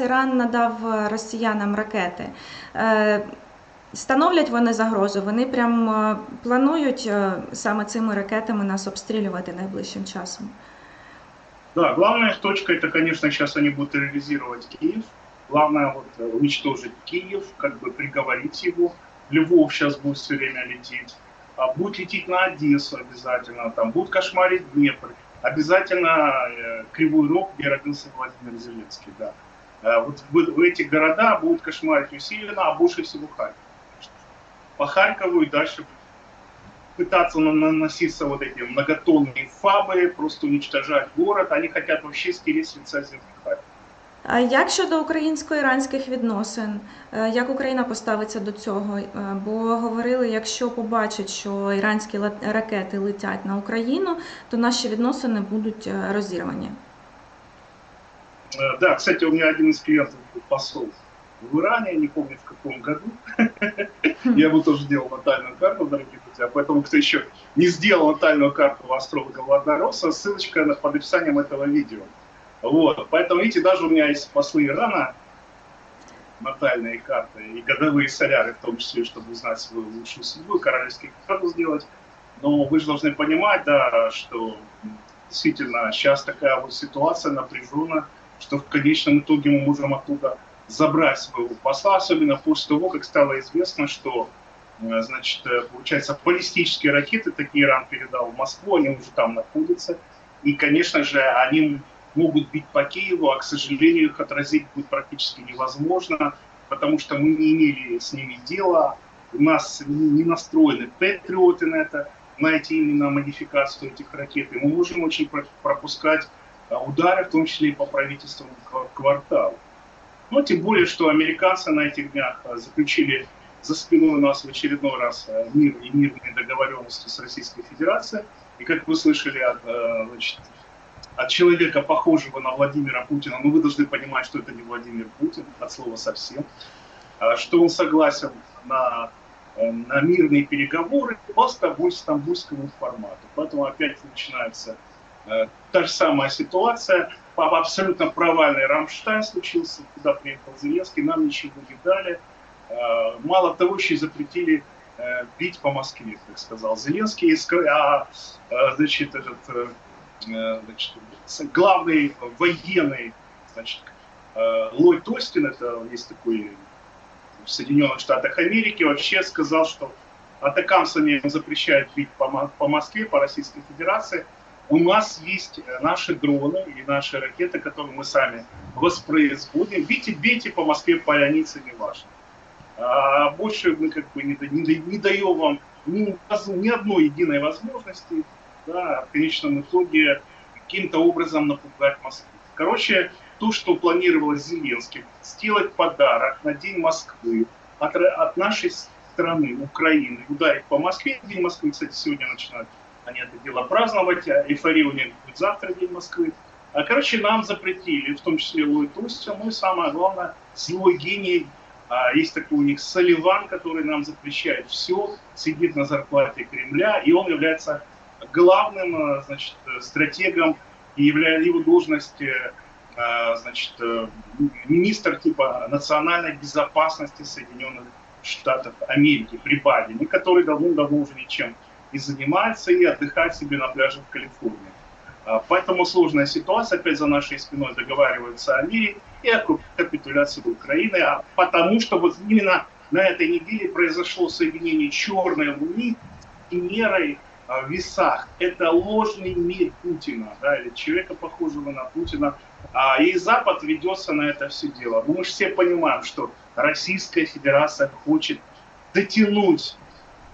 Іран надав е, росіянам ракети. Е, Становлять вони загрозу. Вони прям е, планують е, саме цими ракетами нас обстрілювати найближчим часом. Да, главная точка это, конечно, сейчас они будут терроризировать Киев. Главное вот э, уничтожить Киев, как бы приговорить его. Львов сейчас будет все время лететь. А будет лететь на Одессу обязательно. Там будет кошмарить Днепр. Обязательно э, Кривой Рог, где родился Владимир Зеленский. Да. Э, вот в, в эти города будут кошмарить усиленно, а больше всего Харьков. По Харькову и дальше пытаться на- наноситься вот эти многотонные фабы, просто уничтожать город. Они хотят вообще стереть с лица земли Харьков. А як щодо українсько-іранських відносин? Е, Як Україна поставиться до цього? Е, Бо говорили, якщо побачать, що іранські лет- ракети летять на Україну, то наші відносини будуть е, розірвані. Э, Да, кстати, у меня один из клиентов был посол в Иране, не помню в каком году. Я бы тоже делал натальную карту, дорогие друзья. Поэтому, кто еще не сделал натальную карту астролога Владороса, ссылочка под описанием этого видео. Вот. Поэтому, видите, даже у меня есть послы Ирана, натальные карты и годовые соляры, в том числе, чтобы узнать свою лучшую судьбу, и королевские карту сделать. Но вы же должны понимать, да, что действительно сейчас такая вот ситуация напряженная, что в конечном итоге мы можем оттуда забрать своего посла, особенно после того, как стало известно, что э, значит, э, получается, баллистические ракеты такие Иран передал в Москву, они уже там находятся. И, конечно же, они могут бить по Киеву, а, к сожалению, их отразить будет практически невозможно, потому что мы не имели с ними дела, у нас не настроены патриоты на это, на эти именно модификацию этих ракет, и мы можем очень про- пропускать удары, в том числе и по правительственному ква- кварталу. Ну, тем более, что американцы на этих днях а, заключили за спиной у нас в очередной раз а, мир и мирные договоренности с Российской Федерацией. И как вы слышали от, а, значит, от человека, похожего на Владимира Путина, ну вы должны понимать, что это не Владимир Путин, от слова совсем, а, что он согласен на, э, на мирные переговоры по Стамбуль- стамбульскому формату. Поэтому опять начинается та же самая ситуация. Абсолютно провальный Рамштайн случился, куда приехал Зеленский, нам ничего не дали. Э, Мало того, еще и запретили э, бить по Москве, как сказал Зеленский. А, э, значит, этот э, э, значит, главный военный, значит, э, Ллойд Остин, это есть такой в Соединенных Штатах Америки, вообще сказал, что атакамсами запрещают бить по, по Москве, по Российской Федерации. У нас есть э, наши дроны и наши ракеты, которые мы сами воспроизводим. Бейте, бейте по Москве, по Лянице, не важно. А больше мы как бы не, не не даем вам ни, ни одной единой возможности да, в конечном итоге каким-то образом напугать Москву. Короче, то, что планировал Зеленский, сделать подарок на День Москвы от, от нашей страны, Украины, ударить по Москве. День Москвы, кстати, сегодня начинают они это дело праздновать, а эйфория у них будет завтра, День Москвы. А, короче, нам запретили, в том числе Ллойд Остин, ну и самое главное, злой гений, а, есть такой у них Соливан, который нам запрещает все, сидит на зарплате Кремля, и он является главным а, значит, стратегом, и является его должность э, а, значит, э, министр типа национальной безопасности Соединенных Штатов Америки при Байдене, который давно-давно уже ничем не занимается и отдыхает себе на пляже в Калифорнии. А, Поэтому сложная ситуация, опять за нашей спиной договариваются о мире и о кап- капитуляции Украины, а потому что вот именно на этой неделе произошло соединение черной луны и мерой а, в весах. Это ложный мир Путина, да, или человека, похожего на Путина. А, и Запад ведется на это все дело. Мы же все понимаем, что Российская Федерация хочет дотянуть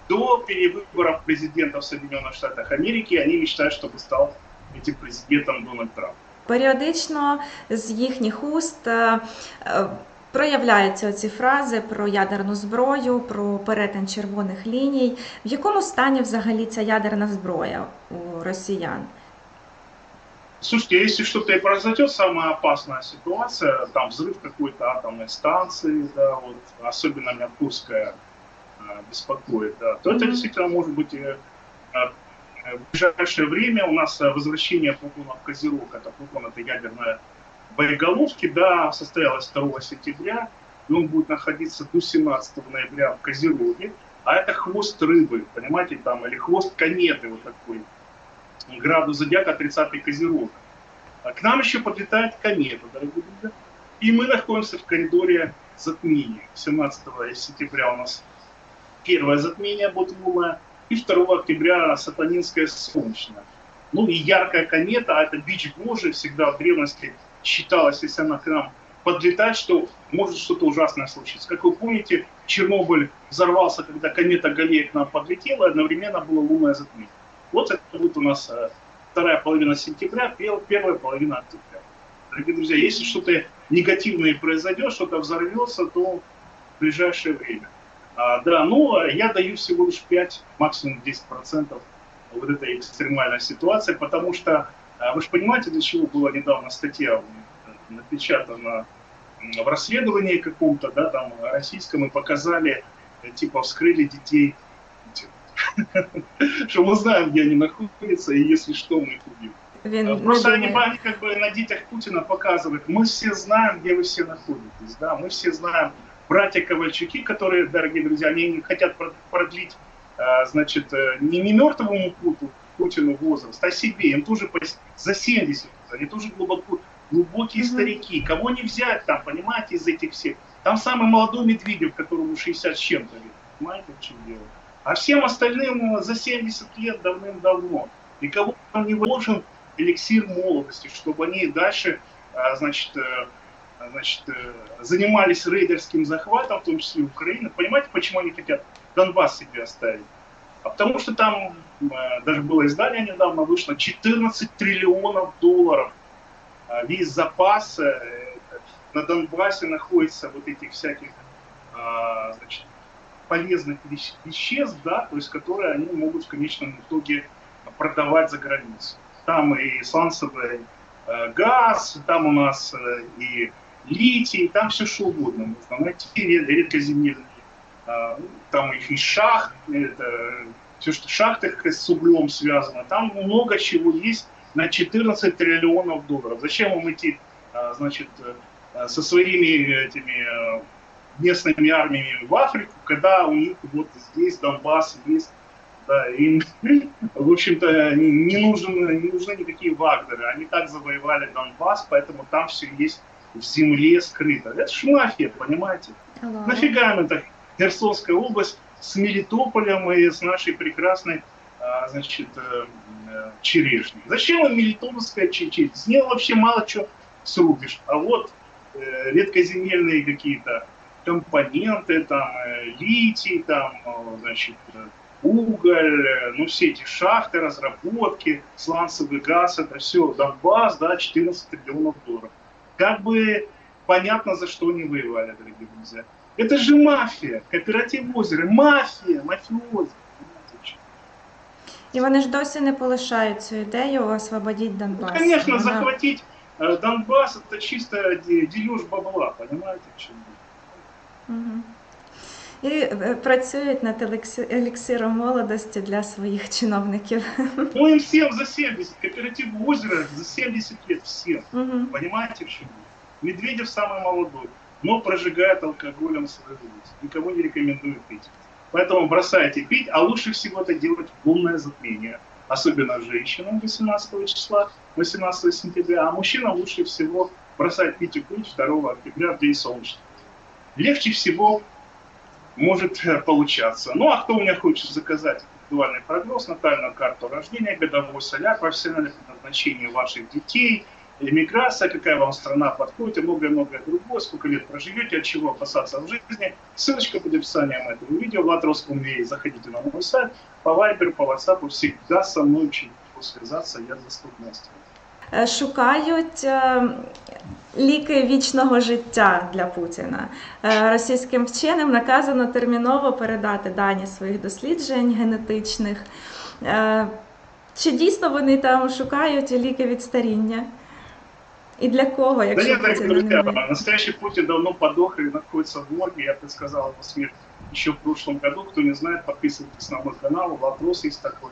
до перевыборов президента в Соединенных Штатах Америки. Они мечтают, чтобы стал этим президентом Дональд Трамп. Періодично з їхніх уст е, е, проявляються ці фрази про ядерну зброю, про перетин червоних ліній. В якому стані взагалі ця ядерна зброя у росіян? Слушайте, если что-то и произойдет, самая опасная ситуация, там взрыв какой-то атомной станции, да, вот, особенно меня Курская э, беспокоит, да, то это действительно может быть э, э, в ближайшее время у нас э, возвращение Плутона в Козерог, это Плутон это ядерная боеголовки, да, состоялась 2 сентября, и он будет находиться до 17 ноября в Козероге, а это хвост рыбы, понимаете, там, или хвост кометы вот такой, градус зодиака 30 Козерога. А к нам еще подлетает комета, дорогие друзья, и мы находимся в коридоре затмения. 17 сентября у нас первое затмение лунное, и 2 октября сатанинское солнечное. Ну и яркая комета, а это бич Божий, всегда в древности считалось, если она к нам подлетает, что может что-то ужасное случиться. Как вы помните, Чернобыль взорвался, когда комета Галлея к нам подлетела, и одновременно было лунное затмение. Вот это будет у нас э, вторая половина сентября, первая половина октября. Дорогие друзья, если что-то негативное произойдет, что-то взорвется, то в ближайшее время. А, да, ну, я даю всего лишь 5, максимум 10% вот этой экстремальной ситуации, потому что а, вы же понимаете, для чего была недавно статья напечатана в расследовании каком-то, да, там, российском, и показали, типа, вскрыли детей, что мы знаем, где они находятся, и если что, мы их убьем. Він Просто они, они как бы на детях Путина показывают, мы все знаем, где вы все находитесь, да, мы все знаем братья Ковальчуки, которые, дорогие друзья, они хотят продлить, а, значит, э, не, не мертвому Путину, Путину возраст, а себе, им тоже за 70, они тоже глубоко, глубокие mm-hmm. старики, кого не взять там, понимаете, из этих всех. Там самый молодой Медведев, которому 60 с чем-то лет, понимаете, в чем дело. А всем остальным за 70 лет давным-давно. И кого не нужен эликсир молодости, чтобы они дальше, значит, э, значит, э, занимались рейдерским захватом, в том числе Украины. Понимаете, почему они хотят Донбасс себе оставить? А потому что там, э, даже было издание недавно вышло, 14 триллионов долларов а, весь запас на Донбассе находится вот этих всяких а, значит, полезных веществ, да, то есть которые они могут в конечном итоге продавать за границу. Там и сланцевый э, газ, там у нас э, и литий, там все что угодно можно найти, редкоземельные, э, там их и шахт, это, все, что в шахтах с углем связано, там много чего есть на 14 триллионов долларов. Зачем им идти, э, значит, э, со своими этими местными армиями в Африку, когда у них вот здесь Донбасс есть да, им, в общем-то, не, нужен, не нужны никакие Вагнеры. Они так завоевали Донбасс, поэтому там все есть в земле скрыто. Это ж мафия, понимаете? Hello. Нафига им это Херсонская область с Мелитополем и с нашей прекрасной, а, значит, э, черешней. Зачем им Мелитопольская черешня? С нее вообще мало чего срубишь. А вот э, редкоземельные какие-то компоненты, там, литий, там, значит, уголь, ну все эти шахты, разработки, сланцевый газ, это все, Донбасс, да, 14 триллионов долларов. Как бы понятно, за что они воевали, дорогие друзья. Это же мафия, кооператив озера, мафія, мафіозі. І вони ж досі не полишають цю ідею освободить Донбас. Ну, конечно, Вона... захватить э, Донбасс это чисто дележ бабла, понимаете, в чем угу і е, працюють над еліксиром молодості для своїх чиновників. Ну им всем за 70, кооператив озера за 70 лет всем. Угу. Понимаете, в чем? Медведев самый молодой, но прожигает алкоголем свою жизнь. Никому не рекомендую пить. Поэтому бросайте пить, а лучше всего это делать в лунное затмение. Особенно женщинам 18 числа, 18 сентября, а мужчинам лучше всего бросать пить и курить 2 октября в день солнечный. Легче всего может э, получаться. Ну а кто у меня хочет заказать индивидуальный прогноз, натальную карту рождения, годовой соляр, профессиональное предназначение ваших детей, иммиграция, какая вам страна подходит и многое-многое другое, сколько лет проживете, от чего опасаться в жизни. Ссылочка под описанием этого видео. Влад Роскомвей, заходите на мой сайт. По Viber, по WhatsApp всегда со мной очень легко связаться, я доступен. Шукають ліки вічного життя для Путіна. Е, російським вченим наказано терміново передати дані своїх досліджень генетичних. Е, чи дійсно вони там шукають ліки від старіння? И для кого, якщо да нет, Путин друзья, настоящий Путин давно подох и находится в морге. Я предсказал его смерть еще в прошлом году. Кто не знает, подписывайтесь на мой канал. Вопрос есть такой.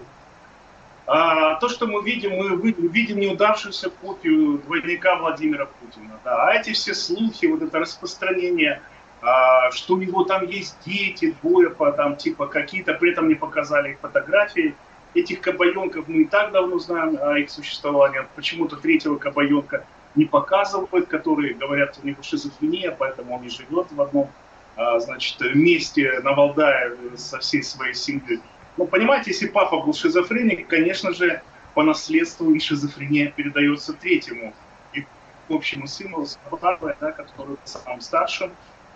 А, то, что мы видим, мы видим неудавшуюся копию двойника Владимира Путина. Да. А эти все слухи, вот это распространение, а, что у него там есть дети, двое, по, там, типа какие-то, при этом не показали их фотографии. Этих кабаенков мы и так давно знаем о их существовании. Почему-то третьего кабаенка не показывают, которые говорят, у него шизофрения, поэтому он не живет в одном а, значит, месте на Валдае со всей своей семьей. Ну, понимаете, если папа был шизофреник, конечно же, по наследству и шизофрения передается третьему и общему сыну, да, который самым старшим.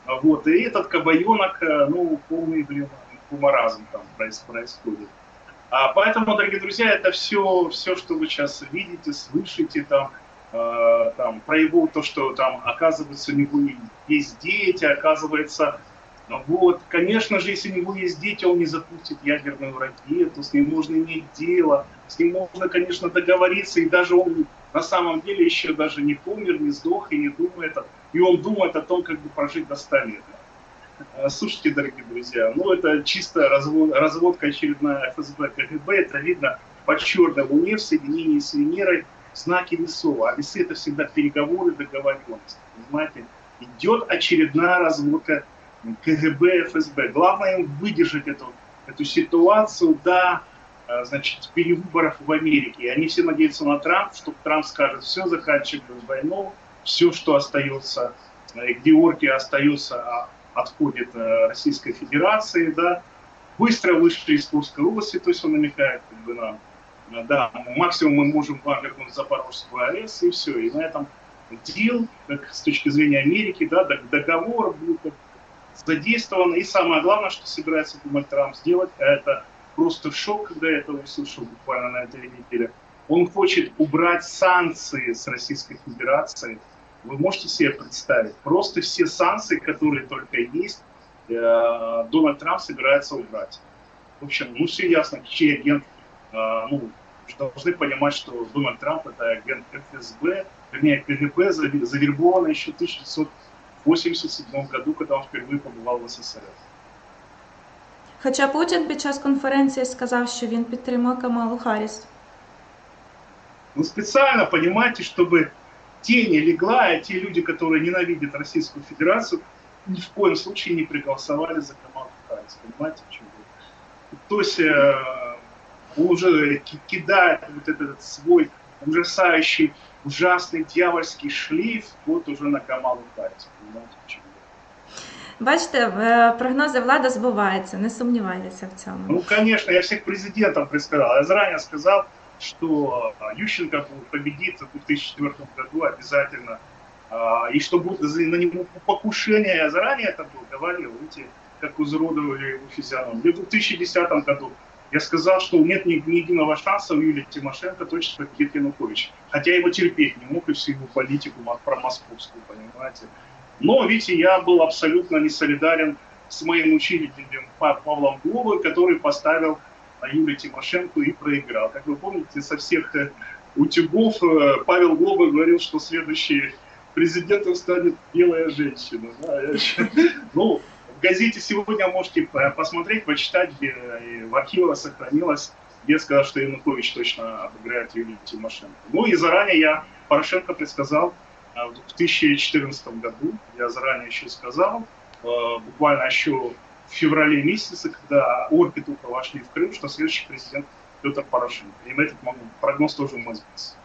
Вот, и этот кабаенок, э, ну, полный, блин, маразм там происходит. А поэтому, дорогие друзья, это все, все, что вы сейчас видите, слышите, там, э, там, про его то, что там, оказывается, у него есть дети, оказывается, вот, конечно же, если у него есть дети, он не запустит ядерную ракету, с ним можно иметь дело, с ним можно, конечно, договориться, и даже он на самом деле еще даже не помер, не сдох и не думает, и он думает о том, как бы прожить до 100 лет. А, слушайте, дорогие друзья, ну это чисто развод, разводка очередная ФСБ, КГБ, это видно по черной луне в соединении с Венерой знаки весов. А весы это всегда переговоры, договоренности. Понимаете? Идет очередная разводка КГБ, ФСБ. Главное им выдержать эту, эту ситуацию до э, значит, перевыборов в Америке. И они все надеются на Трамп, что Трамп скажет, все, заканчиваем войну, все, что остается, э, где орки остаются, а отходит э, Российской Федерации, да, быстро вышли из Курской области, то есть он намекает как бы, на, да, максимум мы можем вам вернуть Запорожскую АЭС, и все, и на этом дел, как с точки зрения Америки, да, договор будет задействовано. И самое главное, что собирается Дональд Трамп сделать, это просто шок, когда я это услышал буквально на этой неделе. Он хочет убрать санкции с Российской Федерации. Вы можете себе представить? Просто все санкции, которые только есть, э, Дональд Трамп собирается убрать. В общем, ну все ясно, чей агент, э, ну, должны понимать, что Дональд Трамп это агент ФСБ, вернее, КГБ, завербованный еще в 1900 1987 году, когда он впервые побував в СССР. Хоча Путін під час конференції сказав, що він підтримує Камалу Харріс. Ну, специально, понимаете, чтобы тень легла, а те люди, которые ненавидят Российскую Федерацию, ни в коем случае не проголосовали за Камалу Харрис. Понимаете, в чем То есть э, он уже кидает вот этот свой ужасающий ужасный дьявольский шлейф вот уже на Камалу Харрис. Бачите, е, прогнози влада збуваються, не сомневайтесь в цьому. Ну, конечно, я всех президентов предсказал. Я заранее сказал, что Ющенко победит в 2004 году обязательно. И что будет на него покушение, я заранее это говорил, видите, как изуродовали его физиономию. В 2010 году я сказал, что нет ни, ни единого шанса у Юлии Тимошенко точно победит Янукович. Хотя его терпеть не мог и всю его политику про московскую, понимаете. Но, видите, я был абсолютно не солидарен с моим учителем Павлом Глобой, который поставил на Юлию Тимошенко и проиграл. Как вы помните, со всех э, утюгов э, Павел Глоба говорил, что следующий президентом станет белая женщина. Да, еще... Ну, в газете сегодня можете посмотреть, почитать, где в архивах сохранилось, где сказал, что Янукович точно обыграет Юлию Тимошенко. Ну и заранее я Порошенко предсказал в 2014 году, я заранее еще сказал, буквально еще в феврале месяце, когда орки только вошли в Крым, что следующий президент Петр Порошенко. И на этот прогноз тоже мой сбился.